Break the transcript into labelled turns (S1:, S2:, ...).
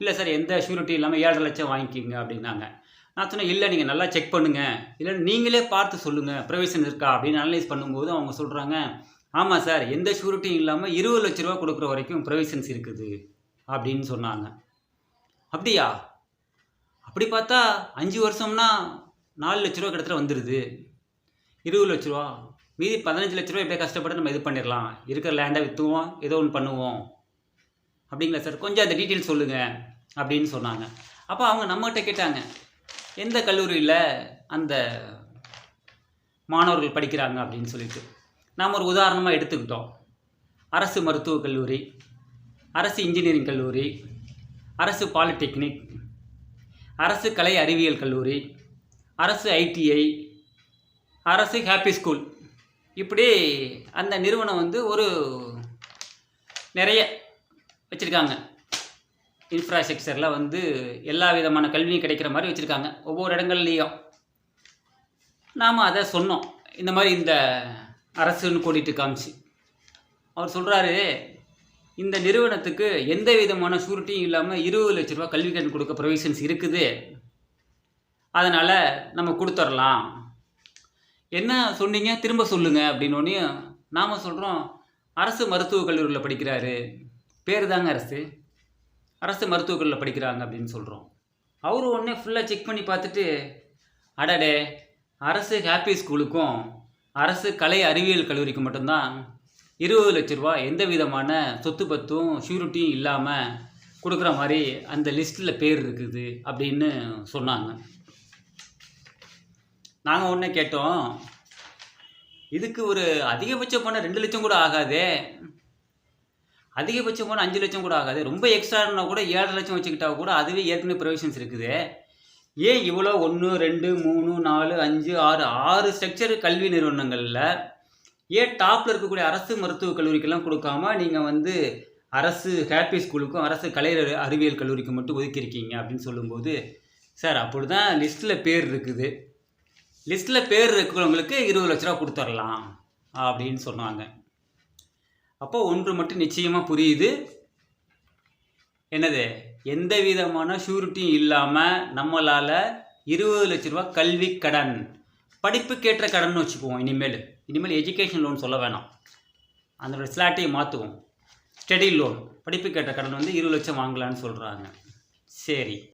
S1: இல்லை சார் எந்த ஷூரிட்டி இல்லாமல் ஏழரை லட்சம் வாங்கிக்கிங்க அப்படின்னாங்க. நான் சொன்னேன் இல்லை நீங்கள் நல்லா செக் பண்ணுங்கள் இல்லை நீங்களே பார்த்து சொல்லுங்கள் ப்ரொவிஷன் இருக்கா? அப்படின்னு அனலைஸ் பண்ணும்போது அவங்க சொல்கிறாங்க ஆமாம் சார் எந்த ஷூரிட்டியும் இல்லாமல் இருபது லட்ச ரூபா கொடுக்குற வரைக்கும் ப்ரொவிஷன்ஸ் இருக்குது. அப்படின்னு சொன்னாங்க. அப்படியா? அப்படி பார்த்தா அஞ்சு வருஷம்னா நாலு லட்ச ரூபா கிட்டத்தட்ட வந்துடுது இருபது லட்ச ரூபா மீதி பதினஞ்சு லட்ச ரூபா எப்படியே கஷ்டப்பட்டு நம்ம இது பண்ணிடலாம். இருக்கிற லேண்டை விற்றுவோம் ஏதோ ஒன்று பண்ணுவோம். அப்படிங்களா சார்? கொஞ்சம் அந்த டீட்டெயில் சொல்லுங்கள் அப்படின்னு சொன்னாங்க. அப்போ அவங்க நம்மகிட்ட கேட்டாங்க எந்த கல்லூரியில் அந்த மாணவர்கள் படிக்கிறாங்க? அப்படின்னு சொல்லிட்டு. நாம் ஒரு உதாரணமாக எடுத்துக்கிட்டோம். அரசு மருத்துவக் கல்லூரி அரசு இன்ஜினியரிங் கல்லூரி அரசு பாலிடெக்னிக் அரசு கலை அறிவியல் கல்லூரி அரசு ஐடிஐ அரசு ஹாப்பி ஸ்கூல். இப்படி அந்த நிறுவனம் வந்து ஒரு நிறைய வச்சுருக்காங்க. இன்ஃப்ராஸ்ட்ரக்சரில் வந்து எல்லா விதமான கல்வியும் கிடைக்கிற மாதிரி வச்சுருக்காங்க. ஒவ்வொரு இடங்கள்லேயும். நாம் அதை சொன்னோம். இந்த மாதிரி இந்த அரசுன்னு கூட்டிகிட்டு காமிச்சு. அவர் சொல்கிறாரு இந்த நிறுவனத்துக்கு எந்த விதமான சூரிட்டியும் இல்லாமல் இருபது லட்ச ரூபா கல்வி கடன் கொடுக்க ப்ரொவிஷன்ஸ் இருக்குது. அதனால் நம்ம கொடுத்துர்லாம். என்ன சொன்னீங்க? திரும்ப சொல்லுங்கள் அப்படின்னோடனே நாம் சொல்கிறோம் அரசு மருத்துவக் கல்லூரியில் படிக்கிறாரு. பேர் தாங்க அரசு. அரசு மருத்துவக் படிக்கிறாங்க அப்படின்னு சொல்கிறோம் அவரும் உடனே ஃபுல்லாக செக் பண்ணி பார்த்துட்டு அடடே அரசு ஹாப்பி ஸ்கூலுக்கும் அரசு கலை அறிவியல் கல்லூரிக்கு மட்டும்தான் இருபது லட்ச ரூபா எந்த விதமான சொத்து பத்தும் ஷூரிட்டியும் இல்லாமல் கொடுக்குற மாதிரி அந்த லிஸ்ட்டில் பேர் இருக்குது அப்படின்னு சொன்னாங்க. நாங்கள் ஒன்று கேட்டோம் இதுக்கு ஒரு அதிகபட்ச பணம் ரெண்டு லட்சம் கூட ஆகாதே. அதிகபட்சம் கூட அஞ்சு லட்சம் கூட ஆகாது. ரொம்ப எக்ஸ்ட்ரானா கூட ஏழரை லட்சம் வச்சுக்கிட்டா கூட அதுவே ஏற்கனவே ப்ரொவிஷன்ஸ் இருக்குது. ஏன் இவ்வளோ? ஒன்று ரெண்டு மூணு நாலு அஞ்சு ஆறு ஆறு ஸ்ட்ரக்சர் கல்வி நிறுவனங்களில் ஏன் டாப்பில் இருக்கக்கூடிய அரசு மருத்துவக் கல்லூரிக்கெல்லாம் கொடுக்காம நீங்கள் வந்து அரசு ஹாப்பி ஸ்கூலுக்கும் அரசு கலை அறிவியல் கல்லூரிக்கும் மட்டும் ஒதுக்கியிருக்கீங்க அப்படின்னு சொல்லும்போது சார் அப்படி தான் லிஸ்ட்டில் பேர் இருக்குது. லிஸ்ட்டில் பேர் இருக்கிறவங்களுக்கு இருபது லட்ச ரூபா கொடுத்துர்லாம் அப்படின்னு சொன்னாங்க. அப்போ ஒன்று மட்டும் நிச்சயமாக புரியுது. என்னது? எந்த விதமான ஷூரிட்டியும் இல்லாமல் நம்மளால் இருபது லட்ச ரூபா கல்வி கடன் படிப்புக்கேற்ற கடன் வச்சுக்குவோம். இனிமேல் இனிமேல் எஜுகேஷன் லோன் சொல்ல வேணாம். அந்த ஸ்லாட்டையும் மாற்றுவோம் ஸ்டடி லோன் படிப்புக்கேற்ற கடன் வந்து இருபது லட்சம் வாங்கலான்னு சொல்கிறாங்க சரி.